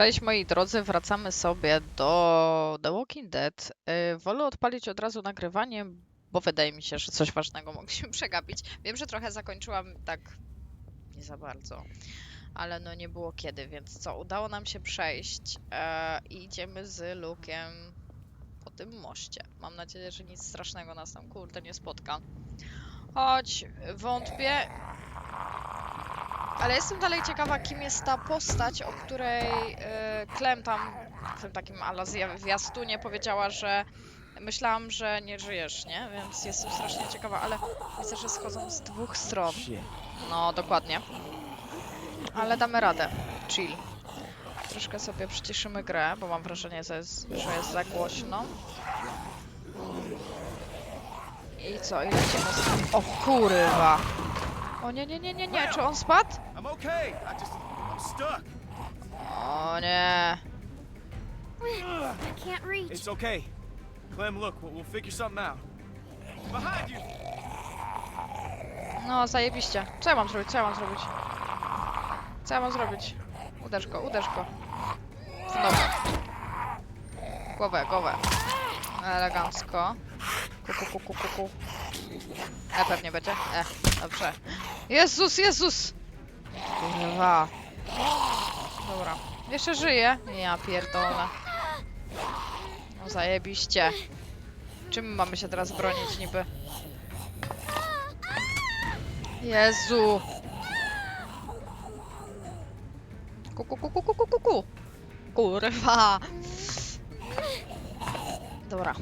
Cześć moi drodzy, wracamy sobie do The Walking Dead. Yy, wolę odpalić od razu nagrywanie, bo wydaje mi się, że coś ważnego mogliśmy przegapić. Wiem, że trochę zakończyłam tak nie za bardzo, ale no nie było kiedy, więc co, udało nam się przejść e, i idziemy z Lukiem po tym moście. Mam nadzieję, że nic strasznego nas tam kurde nie spotka. Choć wątpię, ale jestem dalej ciekawa, kim jest ta postać, o której e, Clem tam w tym takim ala zwiastunie powiedziała, że myślałam, że nie żyjesz, nie? Więc jestem strasznie ciekawa, ale widzę, że schodzą z dwóch stron. No, dokładnie. Ale damy radę. Chill. Troszkę sobie przyciszymy grę, bo mam wrażenie, że jest, że jest za głośno. I co? I lecimy z... O kurwa! O nie, nie, nie, nie, nie. Czy on spadł? I'm okay. I just I'm stuck. O nie. I can't reach. It's okay. Clem, look, we'll, we'll figure something out. Behind you. No, zajebiście. Co ja mam zrobić? Co ja mam zrobić? Co ja mam zrobić? Uderz go, uderz go. W nogę. Głowę, głowę. Elegancko. Ku, ku, ku, ku, ku, ku. E, pewnie będzie. E, dobrze. Jezus, Jezus! Kurwa. Dobra. Jeszcze żyje? Ja pierdolę. No zajebiście. Czym mamy się teraz bronić niby? Jezu. Ku, ku, ku, ku, ku, ku, ku, ku. Kurwa. Dobra.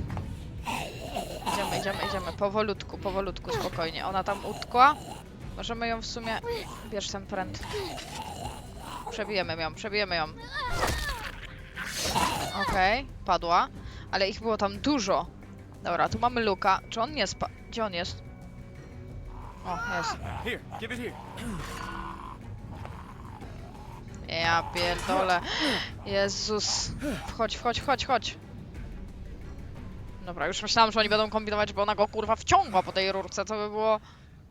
Idziemy, idziemy, idziemy. Powolutku, powolutku, spokojnie. Ona tam utkła. Możemy ją w sumie... Bierz ten pręt. Przebijemy ją, przebijemy ją. Okej, padła. Ale ich było tam dużo. Dobra, tu mamy Luka. Czy on nie spa... Gdzie on jest? O, jest. Ja pierdolę. Jezus. Wchodź, wchodź, wchodź, chodź. Dobra, już myślałam, że oni będą kombinować, bo ona go kurwa wciągła po tej rurce. To by było...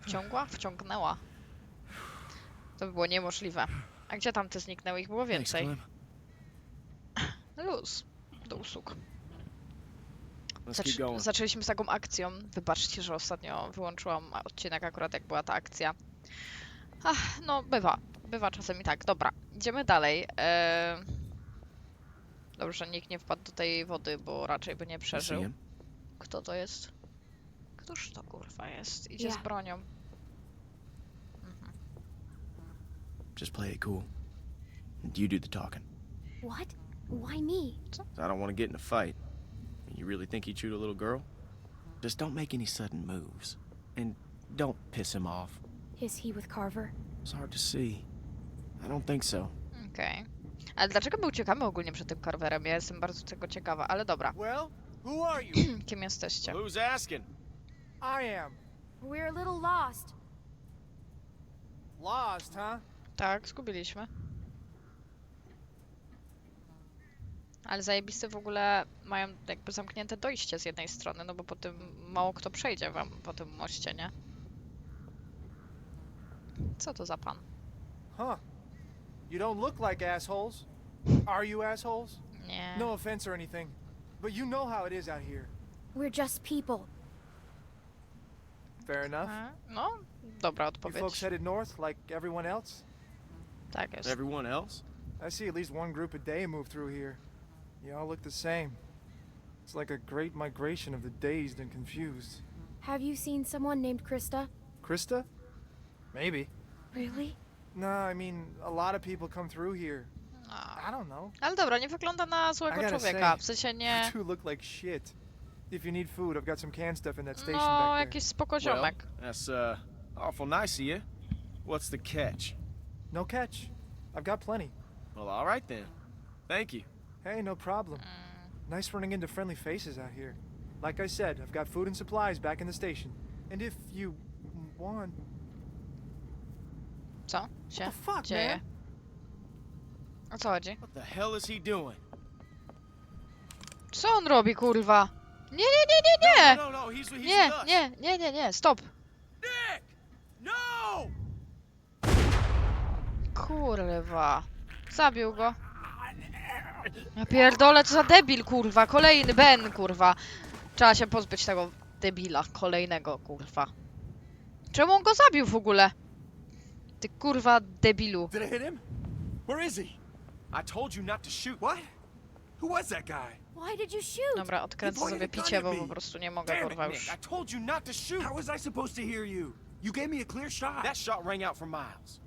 Wciągła? Wciągnęła. To by było niemożliwe. A gdzie tamte zniknęły? Ich było więcej. Luz. Do usług. Let's keep Zac- going. zaczęliśmy z taką akcją. Wybaczcie, że ostatnio wyłączyłam odcinek akurat jak była ta akcja. Ach, no bywa. Bywa czasem i tak. Dobra, idziemy dalej. Eee... Dobrze, nikt nie wpadł do tej wody, bo raczej by nie przeżył. Kto to jest? Któż to kurwa jest? Idzie z Ja. bronią. Just play it cool. You do the talking. What? Why me? I don't want to get in a fight. You really think he'd shoot a little girl? Just don't make any sudden moves. And don't piss him off. Is he with Carver? It's hard to see. I don't think so. Okej. Ale dlaczego my uciekamy ogólnie przed tym Carverem? Ja jestem bardzo tego ciekawa, ale dobra. Well, who are you? Kim jesteście? Who's asking? I am. We're a little lost. Lost, huh? Tak, zgubiliśmy. Ale zajebiste w ogóle mają jakby zamknięte dojście z jednej strony, no bo po tym mało kto przejdzie wam po tym moście, nie? Co to za pan? Huh. You don't look like assholes. Are you assholes? Nie. No offense or anything, but you know how it is out here. We're just people. Fair enough. No, dobra You folks odpowiedź. headed north like everyone else? Tak jest. Everyone else? I see at least one group a day move through here. You all look the same. It's like a great migration of the dazed and confused. Have you seen someone named Krista? Krista? Maybe. Really? No, I mean, a lot of people come through here. I don't know. Ale dobra, nie wygląda na I złego gotta człowieka. say, W sensie You nie... two look like shit. If you need food, I've got some canned stuff in that station No, back there. jakiś spoko Well, ziomek. that's uh awful nice of you. What's the catch? No catch. I've got plenty. Well, all right then. Thank you. Hey, no problem. Mm, Nice running into friendly faces out here. Like I said, I've got food and supplies back in the station. And if you want, Co się the fuck, dzieje? man? O co chodzi? What the hell is he doing? Co on robi, kurwa? Nie, nie, nie, nie, nie! No, no, no. He's he's Nie, with us. nie, nie, nie, nie, stop! Nick! No! Kurwa. Zabił go. Ja pierdolę, co za debil, kurwa. Kolejny Ben, kurwa. Trzeba się pozbyć tego debila. Kolejnego, kurwa. Czemu on go zabił w ogóle? Ty kurwa debilu. Did I hit him? Where is he? I told you not to shoot. What? Who was that guy? Why did you shoot? Dobra, odkręcę sobie picie, bo po prostu nie mogę, kurwa, już. I told you not to shoot. How was I supposed to hear you? You gave me a clear shot. That shot rang out for miles.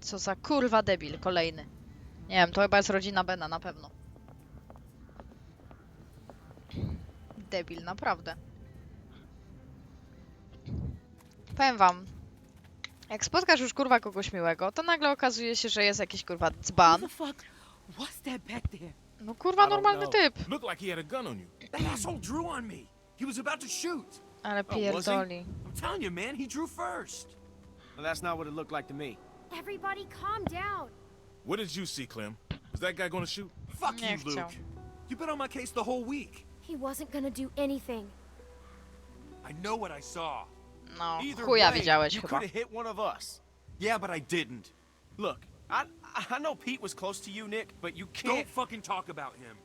Co za kurwa debil, kolejny. Nie wiem, to chyba jest rodzina Bena, na pewno. Debil, naprawdę. Powiem wam, jak spotkasz już kurwa kogoś miłego, to nagle okazuje się, że jest jakiś kurwa dzban. What the fuck? What's that back there? No kurwa normalny typ. Looked like he had a gun on you. That asshole drew on me. He was about to shoot. Ale pierdoli. I'm telling you, man, he drew first. Well, that's not what it looked like to me. Everybody calm down. What did you see, Clem? Was that guy gonna shoot? Fuck you, chciał. Luke. You've been on my case the whole week. He wasn't gonna do anything. I know what I saw. No, Either chuja way, widziałeś you chyba. could have hit one of us. Yeah, but I didn't. Look, I I know Pete was close to you, Nick, but you can't. Don't fucking talk about him.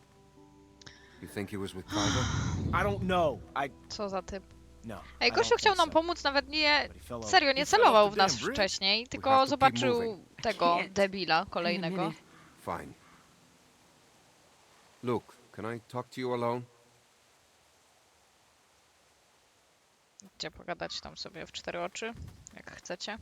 You think he was with Carver? I don't know. I Co za typ. No. Ej, gościu chciał nam pomóc, nawet nie... Serio, nie celował w nas wcześniej, tylko zobaczył tego debila kolejnego. Fine. Luke, can I talk to you alone? Gdzie pogadać tam sobie w cztery oczy, jak chcecie.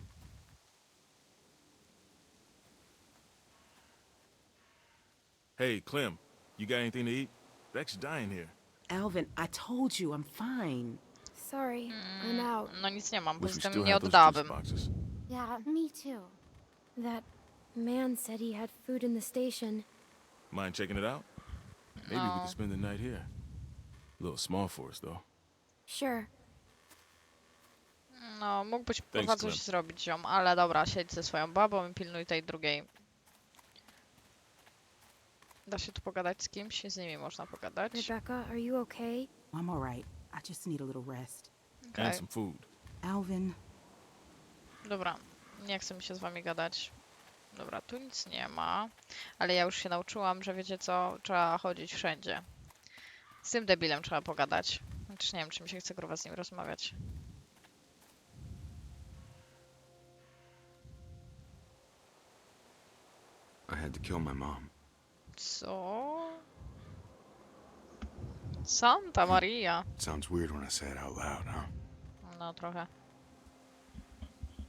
Hey, Clem, you got anything to eat? Beck's dying here. Alvin, I told you I'm fine. Sorry, I'm out. No nic nie mam, poza tym nie oddałabym. Yeah, me too. That man said he had food in the station. Mind checking it out? Maybe we No. could spend the night here. A little small for us, though. Sure. No, mógłbyś kurwa coś Clem. zrobić, ziom, ale dobra, siedź ze swoją babą i pilnuj tej drugiej. Da się tu pogadać z kimś? Z nimi można pogadać. Rebecca, are you okay? I'm all right. I just need a little rest. And some food. Alvin, Dobra, nie chcę mi się z wami gadać. Dobra, tu nic nie ma, ale ja już się nauczyłam, że wiecie co, trzeba chodzić wszędzie. Z tym debilem trzeba pogadać. Chociaż nie wiem, czy mi się chce kurwa z nim rozmawiać. I had to kill my mom. Co? Santa hmm. Maria. Sounds weird when I say it out loud, huh? No trochę.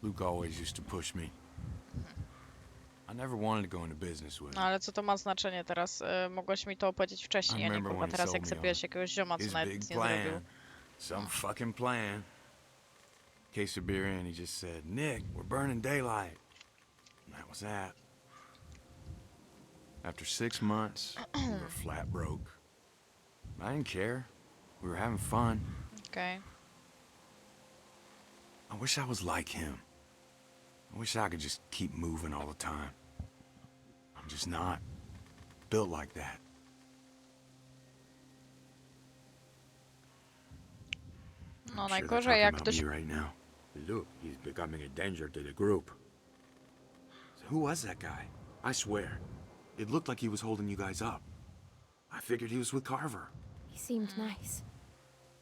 Luke always used to push me. I never wanted to go into business with No him. ale co to ma znaczenie teraz? Y, mogłeś mi to opowiedzieć wcześniej, a nie remember kurwa when he teraz jak me zabiłeś on jakiegoś zioma, co His nawet big nic nie zrobił. plan. Some fucking plan. Case of beer in, he just said, Nick, we're burning daylight. And that was that. After six months, we were flat broke. I didn't care. We were having fun. Okay. I wish I was like him. I wish I could just keep moving all the time. I'm just not built like that. No I'm sure they're najgorzej talking jak about ktoś... me right now. Look, he's becoming a danger to the group. So who was that guy? I swear, it looked like he was holding you guys up. I figured he was with Carver. He seemed mm. nice.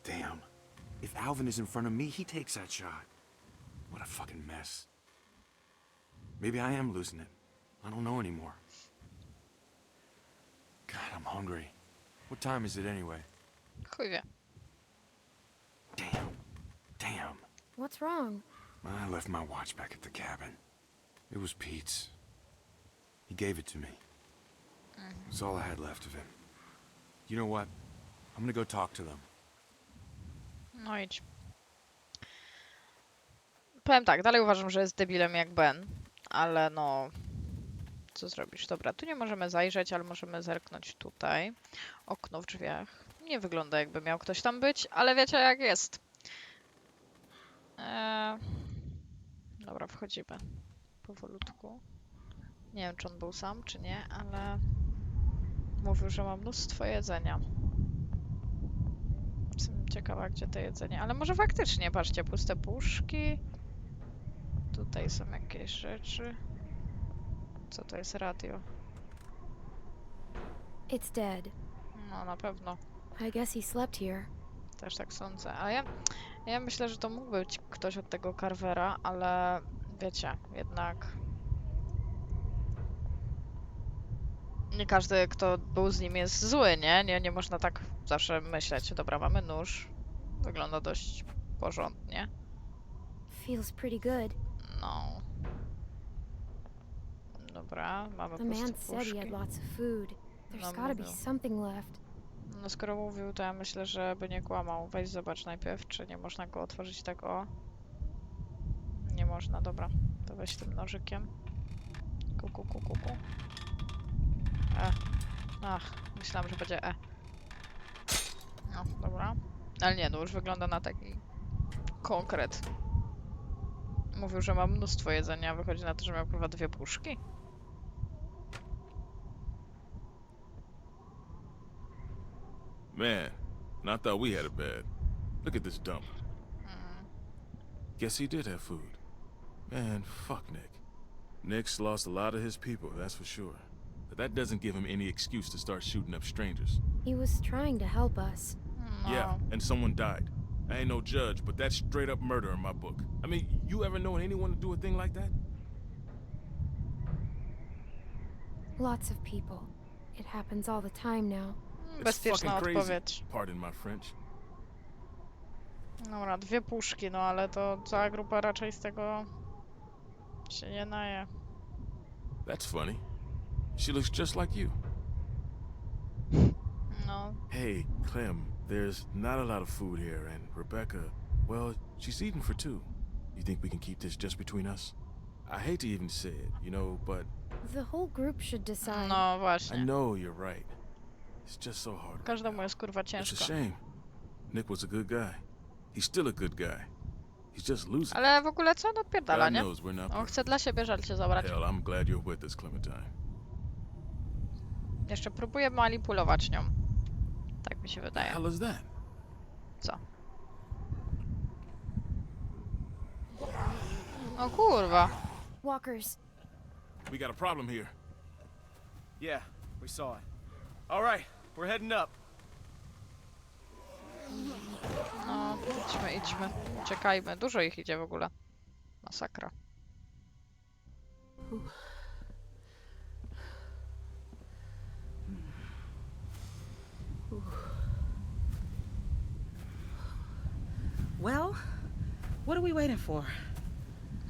Damn. If Alvin is in front of me, he takes that shot. What a fucking mess. Maybe I am losing it. I don't know anymore. God, I'm hungry. What time is it anyway? Chuj wie. Damn. Damn. What's wrong? I left my watch back at the cabin. It was Pete's. He gave it to me. Mm-hmm. It's all I had left of him. You know what? I'm gonna go talk to them. No idź. Powiem tak, dalej uważam, że jest debilem jak Ben, ale no... Co zrobisz? Dobra, tu nie możemy zajrzeć, ale możemy zerknąć tutaj. Okno w drzwiach. Nie wygląda jakby miał ktoś tam być, ale wiecie jak jest. Eee... Dobra, wchodzimy. Powolutku. Nie wiem, czy on był sam, czy nie, ale... Mówił, że ma mnóstwo jedzenia. Jestem ciekawa, gdzie to jedzenie. Ale może faktycznie, patrzcie, puste puszki. Tutaj są jakieś rzeczy. Co to jest radio? It's dead. No na pewno. I guess he slept here. Też tak sądzę. A ja, ja myślę, że to mógł być ktoś od tego Carvera, ale wiecie, jednak. Nie każdy, kto był z nim, jest zły, nie? Nie, nie można tak zawsze myśleć. Dobra, mamy nóż. Wygląda dość porządnie. Feels pretty good. No. Dobra, mamy The puste man said he had puszki. lots of food. There's No, gotta be something left. No skoro mówił, to ja myślę, że by nie kłamał. Weź zobacz najpierw, czy nie można go otworzyć tak o. Nie można, dobra. To weź tym nożykiem. Ku, ku, ku, ku, ku. E. Ach, myślałam, że będzie E. No, dobra. Ale nie, no już wygląda na taki konkret. Mówił, że ma mnóstwo jedzenia, a wychodzi na to, że miał chyba dwie puszki. Man, and I thought we had it bad. Look at this dump. Guess he did have food. Man, fuck Nick. Nick's lost a lot of his people, that's for sure. But that doesn't give him any excuse to start shooting up strangers. He was trying to help us. No. Yeah, and someone died. I ain't no judge, but that's straight up murder in my book. I mean, you ever known anyone to do a thing like that? Lots of people. It happens all the time now. It's Bezpieczna fucking crazy. odpowiedź. Pardon my French. Dobra, dwie puszki, no ale to cała grupa raczej z tego się nie naje. That's funny. She looks just like you. No, Hey, Clem, there's not a lot of food here, and Rebecca, well, she's eating for two. You think we can keep this just between us? I hate to even say it, you know, but The whole group should decide. no I know you're right. It's just so hard. right Każdemu now. jest kurwa It's a shame. Nick was a good guy. He's still a good guy. He's just losing. Ale w ogóle co on odpierdala, nie? knows we're not On chce dla siebie żal cię zabrać. Hell, I'm glad you're with us, Clementine. Jeszcze próbuje manipulować nią. Tak mi się wydaje. Co? O kurwa. Walkers. We got a problem here. Yeah, we saw it. All right, we're heading up. No, idźmy, idźmy. Uciekajmy. Dużo ich idzie w ogóle. Masakra. Well, what are we waiting for?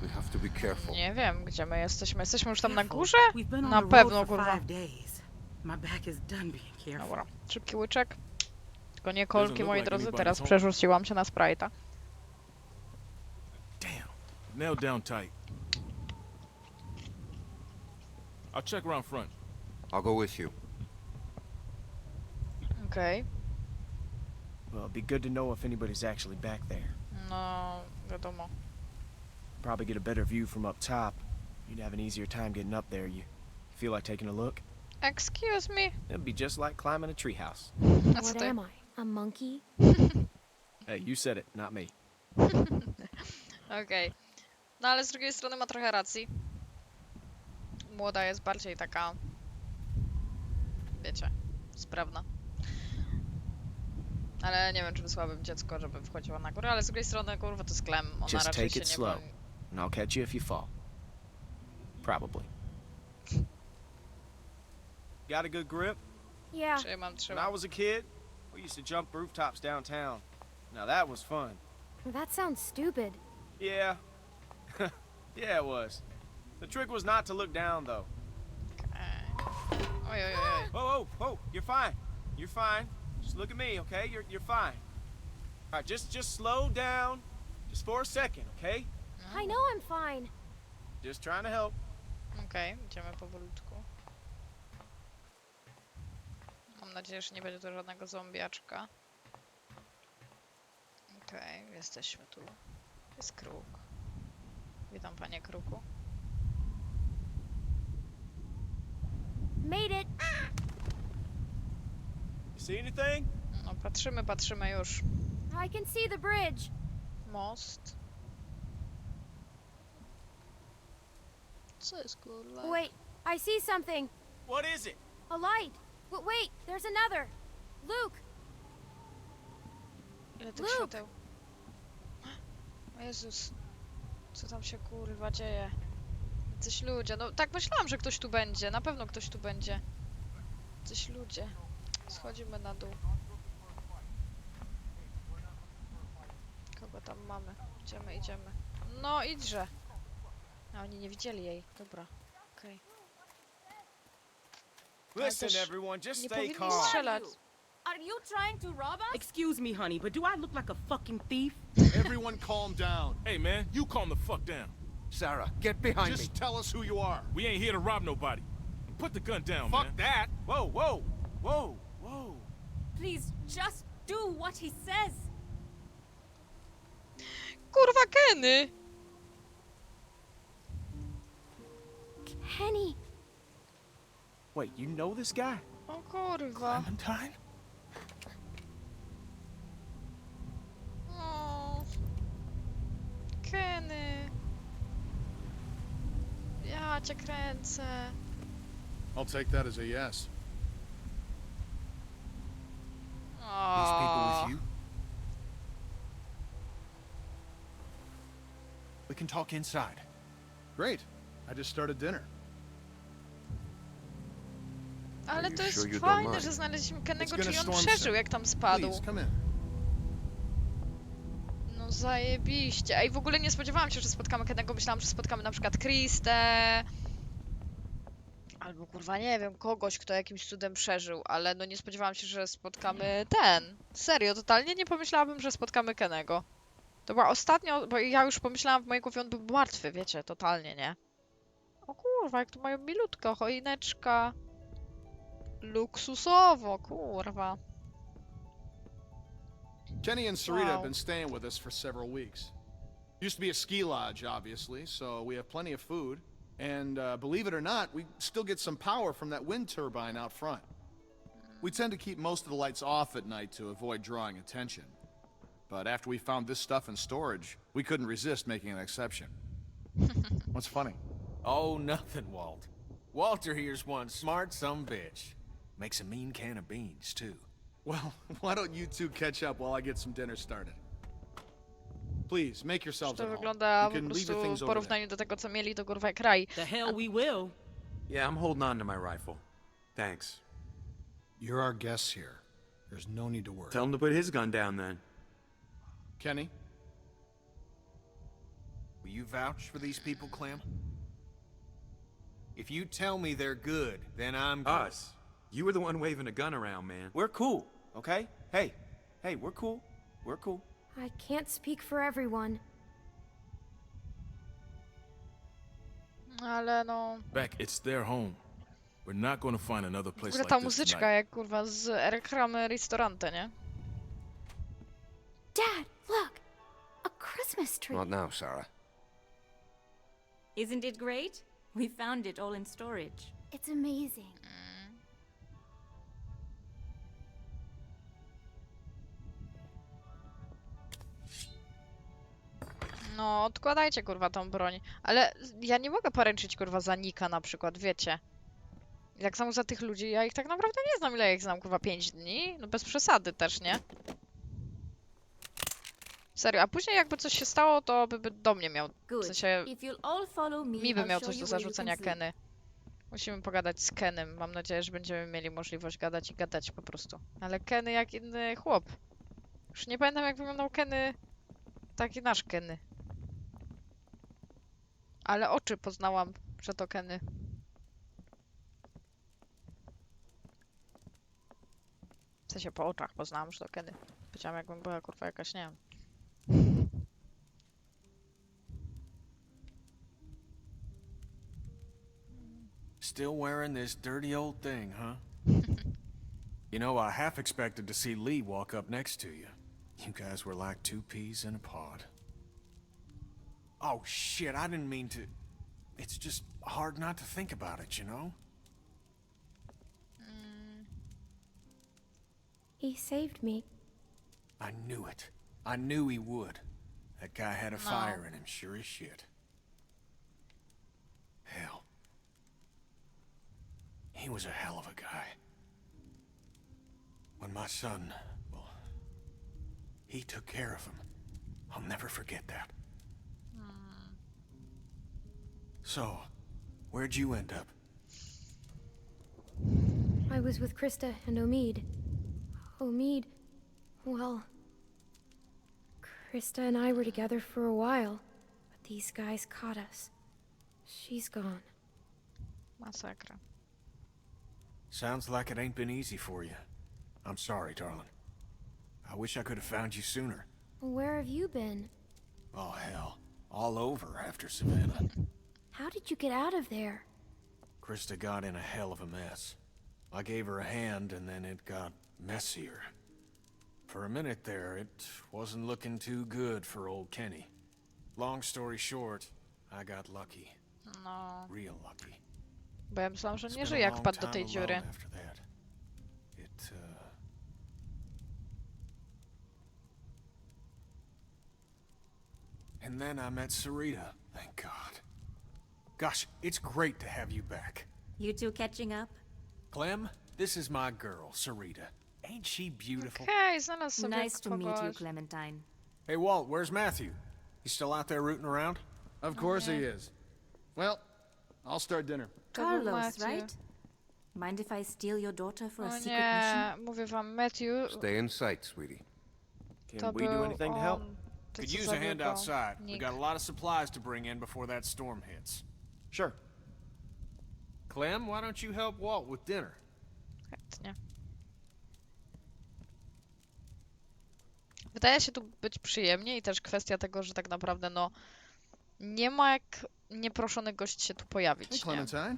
We have to be careful. Nie wiem, gdzie my jesteśmy. Jesteśmy już tam na górze? We've been on Na pewno, for kurwa. five days. My back is done being careful. Dobra, szybki łyczek. Tylko nie kolki, look moi drodzy. Teraz przerzuciłam się na Sprite'a. Damn. Nailed down tight. I'll check around front. I'll go with you. Okej. Well, it'd be good to know if anybody's actually back there. No, wiadomo. Probably get a better view from up top. You'd have an easier time getting up there. You feel like taking a look? Excuse me. It'd be just like climbing a treehouse. A co What ty? am I? A monkey? Hey, you said it, not me. Okej. No ale z drugiej strony ma trochę racji. Młoda jest bardziej taka... Wiecie, sprawna. Ale nie wiem, czy wysłałabym dziecko, żeby wchodziło na górę, ale z drugiej strony, kurwa, to jest klem. Ona Just raczej take się it nie slow. boi. And I'll catch you if you fall. Probably. Got a good grip? Yeah. Trzymam, When I trzymam. was a kid, we used to jump rooftops downtown. Now that was fun. That sounds stupid. Yeah. yeah, it was. The trick was not to look down, though. Ej. Oj, oj, oj, oj. Whoa, whoa, whoa! You're fine. You're fine. Just look at me, okay? You're you're fine. All right, just just slow down, just for a second, okay? I know I'm fine. Just trying to help. Okej, idziemy powolutku. Mam nadzieję, że nie będzie tu żadnego zombiaczka. Okej, jesteśmy tu. Jest kruk. Witam, panie kruku. Made it. See anything? No, patrzymy, patrzymy już. I can see the bridge. Most. Co jest kurwa? Wait, I see something. What is it? A light. W- wait, there's another. Luke, Ile tych Luke! świateł. O Jezus. Co tam się kurwa dzieje? Coś ludzie. No tak myślałam, że ktoś tu będzie. Na pewno ktoś tu będzie. Coś ludzie. Schodzimy na dół. Kogo tam mamy? Idziemy, idziemy. No idźże. A oni nie widzieli jej. Dobra. Okej. Listen, też everyone, just Nie stay powinni calm. strzelać. are you trying to rob us? Excuse me, honey, but do I look like a fucking thief? Everyone calm down. Hey, man, you calm the fuck down. Sarah, get behind me. Just tell us who you are. We ain't here to rob nobody. Put the gun down, Fuck man. that. Whoa, whoa, whoa, whoa. Please, just do what he says. Kurwa Kenny! Kenny, Wait, you know this guy? O kurwa. Clementine? O. Kenny. Ja cię kręcę. I'll take that as a yes. These people O. with you? We can talk inside. Great. I just started dinner. Ale you to jest sure you don't fajne, mind? że znaleźliśmy Kennego, It's gonna czyli on storm przeżył, soon. jak tam spadł. Please, come in. No zajebiście. Ej, w ogóle nie spodziewałam się, że spotkamy Kennego. Myślałam, że spotkamy na przykład Kristę. Albo kurwa, nie wiem, kogoś, kto jakimś cudem przeżył, ale no nie spodziewałam się, że spotkamy ten. Serio, totalnie nie pomyślałabym, że spotkamy Kenego. To była ostatnio, bo ja już pomyślałam w mojej głowie, on był martwy, wiecie, totalnie, nie? O kurwa, jak tu mają milutko, choineczka. Luksusowo, kurwa. Kenny and Sarita have been staying with us for several weeks. Used to be a ski lodge, obviously, so we have plenty of food. And uh, believe it or not, we still get some power from that wind turbine out front. We tend to keep most of the lights off at night to avoid drawing attention. But after we found this stuff in storage, we couldn't resist making an exception. What's funny? Oh, nothing, Walt. Walter here's one smart some bitch. Makes a mean can of beans, too. Well, why don't you two catch up while I get some dinner started? Please, make yourselves To at home. wygląda You po can leave your prostu things w over there. porównaniu do tego, co mieli, to kurwa kraj. The hell we will. Yeah, I'm holding on to my rifle. Thanks. You're our guests here. There's no need to worry. Tell him to put his gun down then. Kenny, Will you vouch for these people, Clem? If you tell me they're good, then I'm good. Us. You were the one waving a gun around, man. We're cool, okay? Hey, hey, we're cool. We're cool. I can't speak for everyone. Ale no... Beck, it's their home. We're not going to find another W place ogóle like ta this muzyczka tonight. jak kurwa z reklamy Ristorante, nie? Dad, look! A Christmas tree. Not now, Sarah. Isn't it great? We found it all in storage. It's amazing. No, odkładajcie kurwa tą broń. Ale ja nie mogę poręczyć kurwa za Nika na przykład, wiecie. Jak samo za tych ludzi, ja ich tak naprawdę nie znam, ile ja ich znam, kurwa, 5 dni? No bez przesady też, nie? Serio, a później jakby coś się stało, to by, by do mnie miał, w sensie mi by miał coś do zarzucenia. Kenny. Musimy pogadać z Kenem. Mam nadzieję, że będziemy mieli możliwość gadać i gadać po prostu. Ale Kenny jak inny chłop. Już nie pamiętam jak wyglądał Kenny. Taki nasz Kenny. Ale oczy poznałam, że to Kenny. W sensie po oczach poznałam, że to Kenny. Powiedziałam jakbym była kurwa jakaś, nie wiem. Still wearing this dirty old thing, huh? you know, I half expected to see Lee walk up next to you. You guys were like two peas in a pod. Oh, shit, I didn't mean to. It's just hard not to think about it, you know? Mm. He saved me. I knew it. I knew he would. That guy had a fire in him, sure as shit. Hell. He was a hell of a guy. When my son, well, he took care of him. I'll never forget that. So, where'd you end up? I was with Krista and Omid. Omid, well, Krista and I were together for a while, but these guys caught us. She's gone. Masakra. Sounds like it ain't been easy for you. I'm sorry, darling. I wish I could have found you sooner. Where have you been? Oh, hell. All over after Savannah. How did you get out of there? Krista got in a hell of a mess. I gave her a hand, and then it got messier. For a minute there, it wasn't looking too good for old Kenny. Long story short, I got lucky. No, Real lucky. bo ja myślałam, że It's nie been żyje, jak long wpadł do time tej alone dziury. After that. It, uh... And then I met Sarita, thank God. Gosh, it's great to have you back. You two catching up? Clem, this is my girl, Sarita. Ain't she beautiful? Okej, znalazł sobie Nice to meet you. Clementine. Hey, Walt, where's Matthew? He's still out there rooting around? Of course he is. Well, I'll start dinner. To Carlos, right? Mind if I steal your daughter for a secret mission? nie, mówię wam, Matthew Stay in sight, sweetie. Can to we do anything to help? Could use a hand zabiegał outside. We got a lot of supplies to bring in before that storm hits. Sure. Clem, why don't you help Walt with dinner? Chętnie. Wydaje się tu być przyjemnie i też kwestia tego, że tak naprawdę no nie ma jak nieproszony gość się tu Hey, pojawić, nie? Clementine.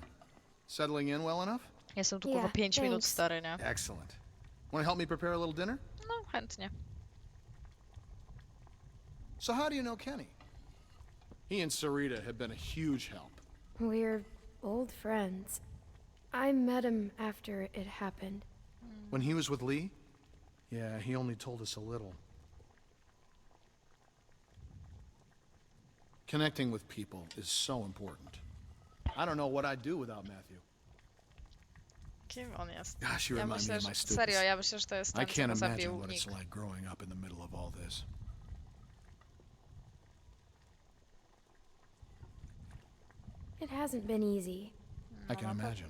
Settling in well enough? Jestem tu kurwa Yeah, 5 minut thanks. stary, nie? Excellent. Want to help me prepare a little dinner? No, chętnie. So how do you know Kenny? He and Sarita have been a huge help. We're old friends. I met him after it happened. When he was with Lee? Yeah, he only told us a little. Connecting with people is so important. I don't know what I'd do without Matthew. Kim on jest? Gosh, you Ja remind me of my że, students. serio, ja myślę, że to jest I co can't go imagine zabił what it's like growing up in the middle of all this. It hasn't been easy. I can imagine.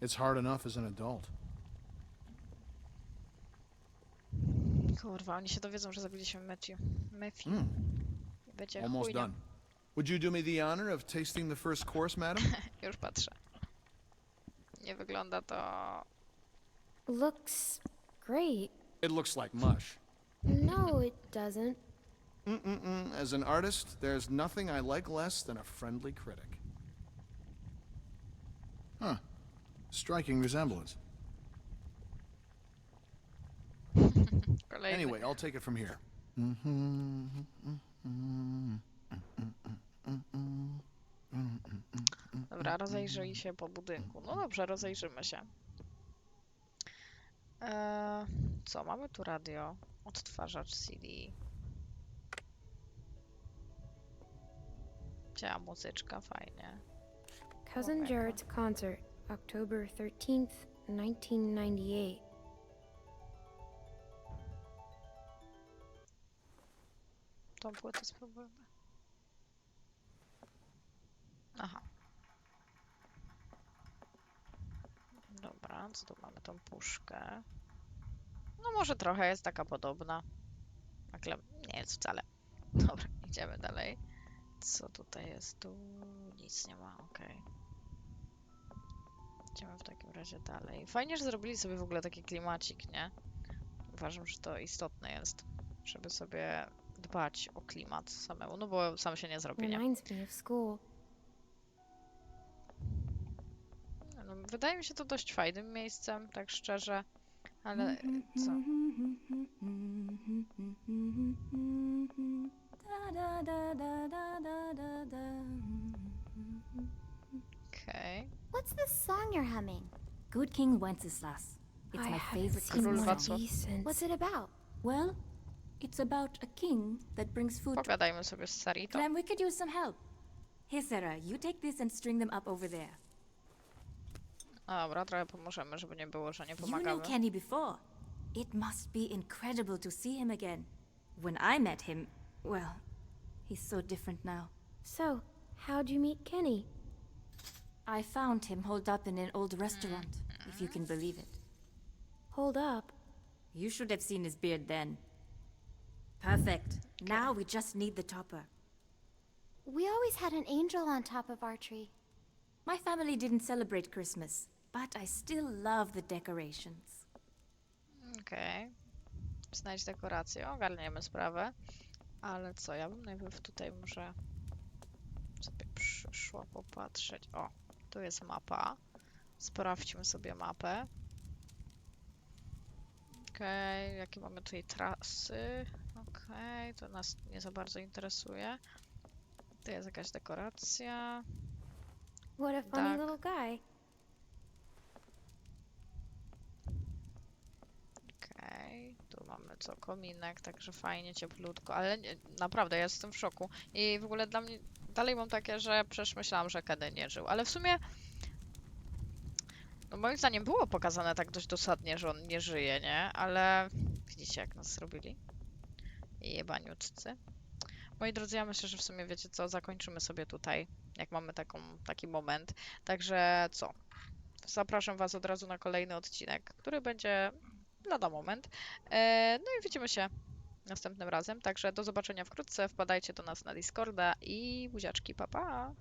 It's hard enough as an adult. Kurwa, oni się dowiedzą, że zabiliśmy Matthew. Matthew. Hmm. I będzie almost chujnia. done. Would you do me the honor of tasting the first course, madam? Już patrzę. Nie wygląda to... Looks great. it looks like mush. No, it doesn't. Mm-mm-mm. As an artist, there's nothing I like less than a friendly critic. Huh. Striking resemblance. Kolejny. Anyway, I'll take it from here. Dobra, rozejrzyj się po budynku. No dobrze, rozejrzymy się. Eee, co, mamy tu radio, odtwarzacz CD. Działa muzyczka, fajnie. Cousin Okay. Jared's concert, October 13th, 1998. Tą płytę spróbujemy. Aha. Dobra, co tu mamy tą puszkę? No może trochę jest taka podobna. Ale nie jest wcale. Dobra, idziemy dalej. Co tutaj jest? Tu nic nie ma, okej. Idziemy w takim razie dalej. Fajnie, że zrobili sobie w ogóle taki klimacik, nie? Uważam, że to istotne jest, żeby sobie dbać o klimat samemu, no bo sam się nie zrobi, nie? Reminds me of school. No, wydaje mi się to dość fajnym miejscem, tak szczerze, ale co? Da, da, What's the song you're humming? Good King Wenceslas. It's I my favorite seen Król one of these. What's it about? Well, it's about a king that brings food to... Pogadajmy sobie z Saritą. Clem, we could use some help. Here, Sarah, you take this and string them up over there. Dobra, trochę pomożemy, żeby nie było, że nie You know pomagamy. Kenny before. It must be incredible to see him again. When I met him, well, he's so different now. So, how'd you meet Kenny? I found him holed up in an old mm-hmm. restaurant, if you can believe it. Hold up. You should have seen his beard then. Perfect. Now we just need the topper. We always had an angel on top of our tree. My family didn't celebrate Christmas, but I still love the decorations. Okej. Znajdź dekorację, ogarniemy sprawę. Ale co, ja bym najpierw tutaj może sobie przyszła popatrzeć. O, tu jest mapa. Sprawdźmy sobie mapę. Okej, jakie mamy tutaj trasy? Okej, to nas nie za bardzo interesuje. Tu jest jakaś dekoracja. What a funny Tak. little guy. Okej, tu mamy co, kominek, także fajnie, cieplutko, ale nie, naprawdę ja jestem w szoku. I w ogóle dla mnie dalej mam takie, że przecież myślałam, że Kenny nie żył, ale w sumie no moim zdaniem było pokazane tak dość dosadnie, że on nie żyje, nie? Ale widzicie jak nas zrobili? Jebaniutcy. Moi drodzy, ja myślę, że w sumie wiecie co, zakończymy sobie tutaj, jak mamy taką, taki moment. Także co? Zapraszam Was od razu na kolejny odcinek, który będzie lada moment. E, no i widzimy się następnym razem. Także do zobaczenia wkrótce. Wpadajcie do nas na Discorda i buziaczki, pa pa!